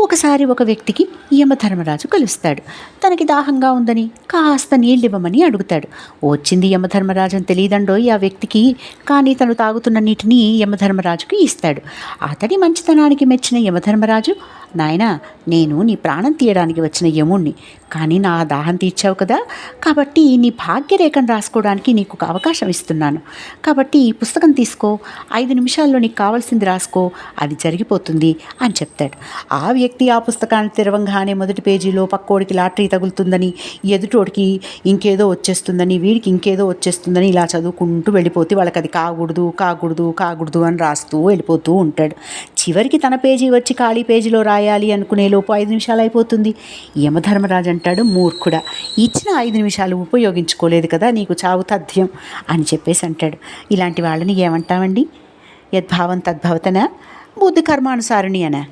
ఒకసారి ఒక వ్యక్తికి యమధర్మరాజు కలుస్తాడు. తనకి దాహంగా ఉందని కాస్త నీళ్ళివ్వమని అడుగుతాడు. వచ్చింది యమధర్మరాజు అని తెలియదండోయ్ ఆ వ్యక్తికి కానీ తను తాగుతున్న నీటిని యమధర్మరాజుకి ఇస్తాడు. అతడి మంచితనానికి మెచ్చిన యమధర్మరాజు నాయనా నేను నీ ప్రాణం తీయడానికి వచ్చిన యముణ్ణి. కానీ నా దాహం తీర్చావు కదా. కాబట్టి నీ భాగ్యరేఖను రాసుకోవడానికి నీకు ఒక అవకాశం ఇస్తున్నాను. కాబట్టి ఈ పుస్తకం తీసుకో. ఐదు నిమిషాల్లో నీకు కావాల్సింది రాసుకో. అది జరిగిపోతుంది అని చెప్తాడు. ఆ వ్యక్తి ఆ పుస్తకాన్ని తెరవంగానే మొదటి పేజీలో పక్కోడికి లాటరీ తగులుతుందని ఎదుటోడికి ఇంకేదో వచ్చేస్తుందని వీడికి ఇంకేదో వచ్చేస్తుందని ఇలా చదువుకుంటూ వెళ్ళిపోతే వాళ్ళకి అది కాకూడదు కాకూడదు కాకూడదు అని రాస్తూ వెళ్ళిపోతూ ఉంటాడు. చివరికి తన పేజీ వచ్చి ఖాళీ పేజీలో రాయాలి అనుకునే లోపు ఐదు నిమిషాలు అయిపోతుంది. యమధర్మరాజు అంటాడు మూర్ఖుడా ఇచ్చిన ఐదు నిమిషాలు ఉపయోగించుకోలేదు కదా నీకు చావు తథ్యం అని చెప్పేసి అంటాడు. ఇలాంటి వాళ్ళని ఏమంటామండి? యద్భావం తద్భవతన? బుద్ధి కర్మానుసారిణి అనా?